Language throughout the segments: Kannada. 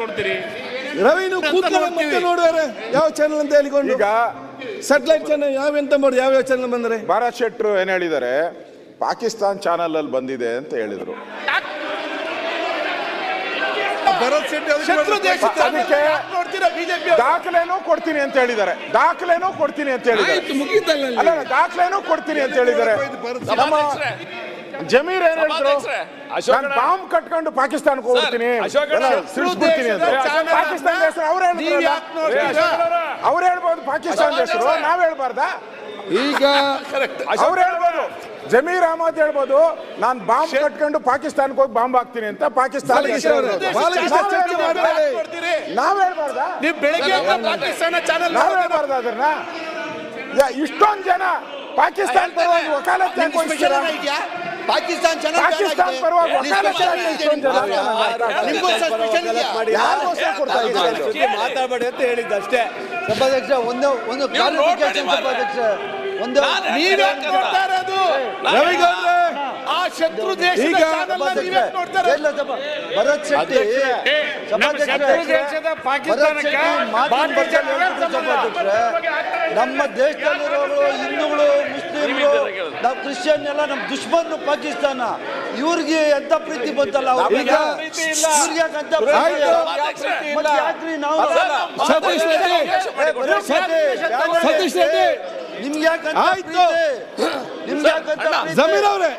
ನೋಡ್ತೀರಿ? ರವಿ ನೀವು ಕೂತ್ಕೊಳ್ಳಿ ಮತ್ತೆ ನೋಡುವರೆ. ಯಾವ ಚಾನಲ್ ಅಂತ ಹೇಳಿಕೊಂಡು? ಈಗ ಸ್ಯಾಟಲೈಟ್ ಚಾನಲ್ ಯಾವ ಎಂತ ಮಾಡಿ ಯಾವ ಯಾವ ಚಾನಲ್ ಬಂದ್ರೆ? ಭಾರತ್ ಶೆಟ್ರು ಏನ್ ಹೇಳಿದ್ದಾರೆ? ಪಾಕಿಸ್ತಾನ್ ಚಾನಲ್ ಅಲ್ಲಿ ಬಂದಿದೆ ಅಂತ ಹೇಳಿದ್ರು. ಶತ್ರು ದೇಶ ಅದಕ್ಕೆ ನೋಡ್ತೀರಾ ಬಿಜೆಪಿ ದಾಖಲೆನೂ ಕೊಡ್ತೀನಿ ಅಂತ ಹೇಳಿದ್ದಾರೆ. ದಾಖಲೆನೂ ಕೊಡ್ತೀನಿ ಅಂತ ಹೇಳಿದ್ದಾರೆ. ಆಯ್ತು ಮುಗೀತಲ್ಲ ಅಲ್ಲಿ. ಅಲ್ಲ ದಾಖಲೆನೂ ಕೊಡ್ತೀನಿ ಅಂತ ಹೇಳಿದ್ದಾರೆ. ನಮ್ಮ ಜಮೀರ್ ಏನ್ ಹೇಳ್ತಾರೆ ನಾನು ಬಾಂಬ್ ಕಟ್ಕೊಂಡು ಪಾಕಿಸ್ತಾನಕ್ಕೆ ಹೋಗ್ತೀನಿ. ಅಂತ. ಪಾಕಿಸ್ತಾನ ಹೆಸರು ಅವ್ರು ನೀವ್ ಯಾಕ್ ನೋಡ್ತೀರಾ? ಅವ್ರು ಹೇಳ್ಬೋದು ಪಾಕಿಸ್ತಾನ ಹೆಸರು. ನಾವ್ ಹೇಳ್ಬಾರ್ದಾ? ಈಗ ಅವ್ರು ಹೇಳ್ಬೋದು. ಜಮೀರ್ ಅಹಮದ್ ಹೇಳ್ಬೋದು ನಾನ್ ಬಾಂಬ್ ಕಟ್ಕೊಂಡು ಪಾಕಿಸ್ತಾನಕ್ಕೆ ಹೋಗಿ ಬಾಂಬ್ ಹಾಕ್ತೀನಿ ಅಂತ ಪಾಕಿಸ್ತಾನ ಅವರೇ, ನಾವ್ ಹೇಳ್ಬಾರ್ದಾ? ನೀವು ಬೆಳಗ್ಗೆ ಪಾಕಿಸ್ತಾನ ಚಾನಲ್ ನಾವ್ ಹೇಳ್ಬಾರ್ದ ಅದನ್ನ? ಇಷ್ಟೊಂದ್ ಜನ ಪಾಕಿಸ್ತಾನ ಪರವಾಗಿ ವಕಾಲತ್? ಪಾಕಿಸ್ತಾನ್ ಪರವಾಗಿ ಮಾತಾಡಬೇಡಿ ಅಂತ ಹೇಳಿದ್ದು ಅಷ್ಟೇ ಸಭಾಧ್ಯಕ್ಷ ಒಂದು ಒಂದು ಕ್ಲಾರಿಫಿಕೇಶನ್ ಸಭಾಧ್ಯಕ್ಷ ಒಂದು ನೀವೇ ಶತ್ರು ದೇಶದ ಚಾನಲ್ ನೀವೇ ಭರತ್ ಶೆಟ್ಟಿ ಬಗ್ಗೆ ಹೇಳ್ಬಿಟ್ಟು ಸಭಾಧ್ಯಕ್ಷರೇ ನಮ್ಮ ದೇಶದಲ್ಲಿರೋರು ಹಿಂದೂಗಳು ಮುಸ್ಲಿಮ್ರು ನಾವು ಕ್ರಿಶ್ಚಿಯನ್ ಎಲ್ಲ ನಮ್ಮ ದುಶ್ಮನ್ ಪಾಕಿಸ್ತಾನ. ಇವ್ರಿಗೆ ಎಂತ ಪ್ರೀತಿ ಬಂತಲ್ಲ ಅವ್ರಿಗೆ? ಸತೀಶ್ ರೆಡ್ಡಿ ನಿಮ್ಗೆ ಯಾಕಂತ? ನಿಮ್ಗೆ ಯಾಕಂತ? ಜಮೀರ್ ಅವರೇ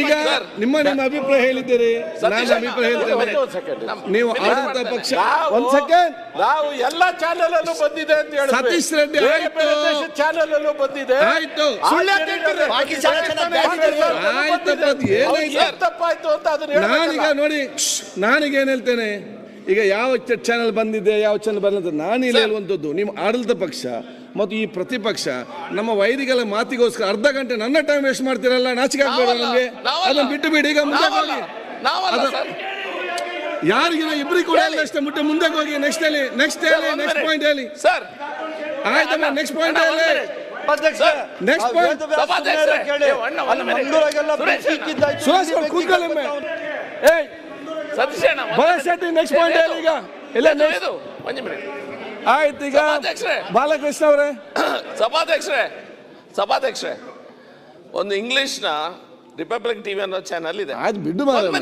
ಈಗ ನಿಮ್ಮ ನಿಮ್ಮ ಅಭಿಪ್ರಾಯ ಹೇಳಿದ್ದೀರಿ. ನಾನು ಅಭಿಪ್ರಾಯ ಹೇಳ್ತೇನೆ. ನೀವು ಆಡಳಿತ ಪಕ್ಷ ಒಂದ್ ಸೆಕೆಂಡ್ ನಾವು ಎಲ್ಲಾ ಚಾನೆಲ್ ಅಲ್ಲೂ ಬಂದಿದೆ ಅಂತ ಹೇಳಿ ಸತೀಶ್ ರೆಡ್ಡಿ ಆಯ್ತು. ಚಾನೆಲ್ ಅಲ್ಲೂ ಬಂದಿದೆ. ಆಯ್ತು. ಆಯ್ತು, ತಪ್ಪಾಯ್ತು ಅಂತ ಅದನ್ನ ನಾನೀಗ. ನೋಡಿ ನಾನೀಗ ಏನ್ ಹೇಳ್ತೇನೆ? ಈಗ ಯಾವ ಚಾನೆಲ್ ಬಂದಿದೆ ಯಾವ ಚಾನೆಲ್ ಬಂದಿದೆ ನಾನು ಇಲ್ಲಿ ಹೇಳುವಂಥದ್ದು ನಿಮ್ಮ ಆಡಳಿತ ಪಕ್ಷ ಮತ್ತು ಈ ಪ್ರತಿಪಕ್ಷ ನಮ್ಮ ವೈರಿಗಳ ಮಾತಿಗೋಸ್ಕರ ಅರ್ಧ ಗಂಟೆ ನನ್ನ ಟೈಮ್ ವೇಸ್ಟ್ ಮಾಡ್ತೀರಲ್ಲ ನಾಚಿಕೆ ಆಗ್ಬೇಡ ನಮಗೆ. ಅದನ್ನು ಬಿಟ್ಟು ಬಿಡಿ ಈಗ ಮುಂದೆ ಹೋಗಿ. ಯಾರಿಗಿನ ಇಬ್ಬರಿಗೆ ಕೂಡ ಇಲ್ಲ ಅಷ್ಟೇ ಮುಟ್ಟೆ ಮುಂದೆ ಹೋಗಿ ನೆಕ್ಸ್ಟ್ ಹೇಳಿ. ನೆಕ್ಸ್ಟ್ ಹೇಳಿ ನೆಕ್ಸ್ಟ್ ಪಾಯಿಂಟ್ ಹೇಳಿ. ಸರ್ ಆಯ್ತಮ್ಮ ನೆಕ್ಸ್ಟ್ ಪಾಯಿಂಟ್ ಹೇಳಿ ಅಧ್ಯಕ್ಷ, ಪಾಯಿಂಟ್ ಸಭಾಧ್ಯಕ್ಷರೇ, ಕೇಳಿ. ಮಂಗಳೂರಾಗೆಲ್ಲ ಸುರೇಶ್ ಬೆಂಕಿ ಕೂತ್ಕೊಳ್ಳಿ ಏಯ್. ಸತೀಶ್ ಅಣ್ಣ, ಒಂದ್ ಭರತ್ ಶೆಟ್ಟಿ ನೆಕ್ಸ್ಟ್ ಪಾಯಿಂಟ್ ಹೇಳಿ ಈಗ. ಇಲ್ಲ ವೇದು, ಒಂದು. ಆಯ್ತು ಈಗ ಸಭಾಧ್ಯಕ್ಷರೇ. ಬಾಲಕೃಷ್ಣ ಅವರೇ. ಸಭಾಧ್ಯಕ್ಷರೇ. ಸಭಾಧ್ಯಕ್ಷರೇ. ಒಂದು ಇಂಗ್ಲಿಷ್ನ ರಿಪಬ್ಲಿಕ್ ಟಿವಿ ಅನ್ನೋ ಚಾನಲ್ ಇದೆ. ಆಯ್ತು ಬಿಡು minute.